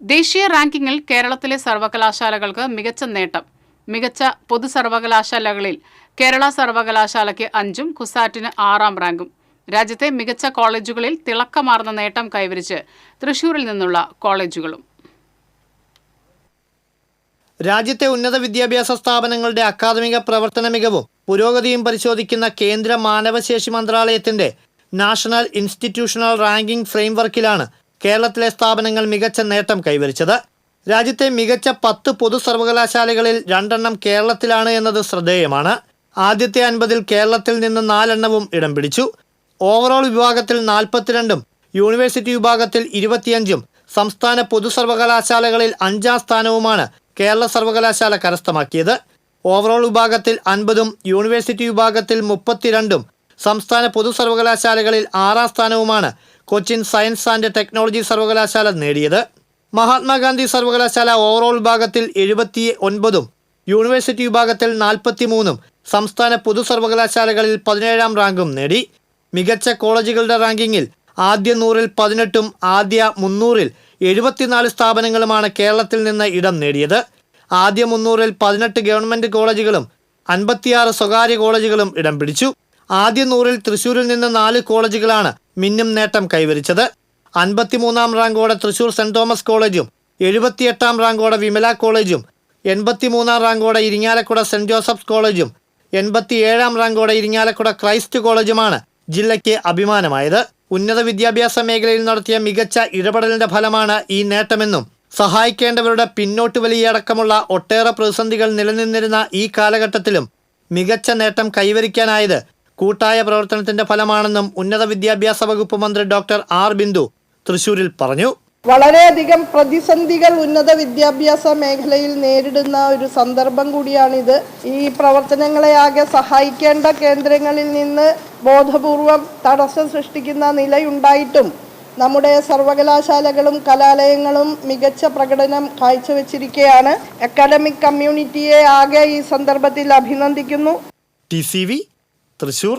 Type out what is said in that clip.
ദേശീയ റാങ്കിങ്ങിൽ കേരളത്തിലെ സർവകലാശാലകൾക്ക് മികച്ച നേട്ടം. മികച്ച പൊതു സർവകലാശാലകളിൽ കേരള സർവകലാശാലയ്ക്ക് അഞ്ചും കുസാറ്റിന് ആറാം റാങ്കും. രാജ്യത്തെ മികച്ച കോളേജുകളിൽ തിളക്കമാർന്ന നേട്ടം കൈവരിച്ച് തൃശൂരിൽ നിന്നുള്ള കോളേജുകളും. രാജ്യത്തെ ഉന്നത വിദ്യാഭ്യാസ സ്ഥാപനങ്ങളുടെ അക്കാദമിക പ്രവർത്തന മികവും പുരോഗതിയും പരിശോധിക്കുന്ന കേന്ദ്ര മാനവശേഷി മന്ത്രാലയത്തിന്റെ നാഷണൽ ഇൻസ്റ്റിറ്റ്യൂഷണൽ റാങ്കിംഗ് ഫ്രെയിംവർക്കിലാണ് കേരളത്തിലെ സ്ഥാപനങ്ങൾ മികച്ച നേട്ടം കൈവരിച്ചത്. രാജ്യത്തെ മികച്ച പത്ത് പൊതു സർവകലാശാലകളിൽ രണ്ടെണ്ണം കേരളത്തിലാണ് എന്നത് ശ്രദ്ധേയമാണ്. ആദ്യത്തെ അൻപതിൽ കേരളത്തിൽ നിന്ന് നാലെണ്ണവും ഇടം പിടിച്ചു. ഓവറോൾ വിഭാഗത്തിൽ നാൽപ്പത്തിരണ്ടും യൂണിവേഴ്സിറ്റി വിഭാഗത്തിൽ ഇരുപത്തിയഞ്ചും സംസ്ഥാന പൊതു സർവകലാശാലകളിൽ അഞ്ചാം സ്ഥാനവുമാണ് കേരള സർവകലാശാല കരസ്ഥമാക്കിയത്. ഓവറോൾ വിഭാഗത്തിൽ അൻപതും യൂണിവേഴ്സിറ്റി വിഭാഗത്തിൽ മുപ്പത്തിരണ്ടും സംസ്ഥാന പൊതു സർവകലാശാലകളിൽ ആറാം സ്ഥാനവുമാണ് കൊച്ചിൻ സയൻസ് ആൻഡ് ടെക്നോളജി സർവകലാശാല നേടിയത് മഹാത്മാഗാന്ധി സർവകലാശാല ഓവറോൾ വിഭാഗത്തിൽ എഴുപത്തി ഒൻപതും യൂണിവേഴ്സിറ്റി വിഭാഗത്തിൽ നാൽപ്പത്തിമൂന്നും സംസ്ഥാന പൊതു സർവകലാശാലകളിൽ പതിനേഴാം റാങ്കും നേടി. മികച്ച കോളേജുകളുടെ റാങ്കിങ്ങിൽ ആദ്യ നൂറിൽ പതിനെട്ടും ആദ്യ മുന്നൂറിൽ എഴുപത്തിനാല് സ്ഥാപനങ്ങളുമാണ് കേരളത്തിൽ നിന്ന് ഇടം നേടിയത്. ആദ്യ മുന്നൂറിൽ പതിനെട്ട് ഗവൺമെന്റ് കോളേജുകളും അൻപത്തിയാറ് സ്വകാര്യ കോളേജുകളും ഇടം പിടിച്ചു. ആദ്യ നൂറിൽ തൃശ്ശൂരിൽ നിന്ന് നാല് കോളേജുകളാണ് മിന്നും നേട്ടം കൈവരിച്ചത്. അൻപത്തിമൂന്നാം റാങ്കോടെ തൃശൂർ സെന്റ് തോമസ് കോളേജും എഴുപത്തിയെട്ടാം റാങ്കോടെ വിമല കോളേജും എൺപത്തിമൂന്നാം റാങ്കോടെ ഇരിങ്ങാലക്കുട സെന്റ് ജോസഫ്സ് കോളേജും എൺപത്തിയേഴാം റാങ്കോടെ ഇരിങ്ങാലക്കുട ക്രൈസ്റ്റ് കോളേജുമാണ് ജില്ലയ്ക്ക് അഭിമാനമായത്. ഉന്നത വിദ്യാഭ്യാസ മേഖലയിൽ നടത്തിയ മികച്ച ഇടപെടലിന്റെ ഫലമാണ് ഈ നേട്ടമെന്നും സഹായിക്കേണ്ടവരുടെ പിന്നോട്ട് വലിയടക്കമുള്ള ഒട്ടേറെ പ്രതിസന്ധികൾ നിലനിന്നിരുന്ന ഈ കാലഘട്ടത്തിലും മികച്ച നേട്ടം കൈവരിക്കാനായത് കൂട്ടായ പ്രവർത്തനത്തിന്റെ ഫലമാണെന്നും ഉന്നത വിദ്യാഭ്യാസ വകുപ്പ് മന്ത്രി ഡോക്ടർ ആർ ബിന്ദു തൃശൂരിൽ പറഞ്ഞു. വളരെയധികം പ്രതിസന്ധികൾ ഉന്നത വിദ്യാഭ്യാസ മേഖലയിൽ നേരിടുന്ന ഒരു സന്ദർഭം കൂടിയാണിത്. ഈ പ്രവർത്തനങ്ങളെ ആകെ സഹായിക്കേണ്ട കേന്ദ്രങ്ങളിൽ നിന്ന് ബോധപൂർവം തടസ്സം സൃഷ്ടിക്കുന്ന നിലയുണ്ടായിട്ടും നമ്മുടെ സർവകലാശാലകളും കലാലയങ്ങളും മികച്ച പ്രകടനം കാഴ്ചവെച്ചിരിക്കുകയാണ് അക്കാഡമിക് കമ്മ്യൂണിറ്റിയെ ആകെ ഈ സന്ദർഭത്തിൽ അഭിനന്ദിക്കുന്നു. ടി തൃശൂർ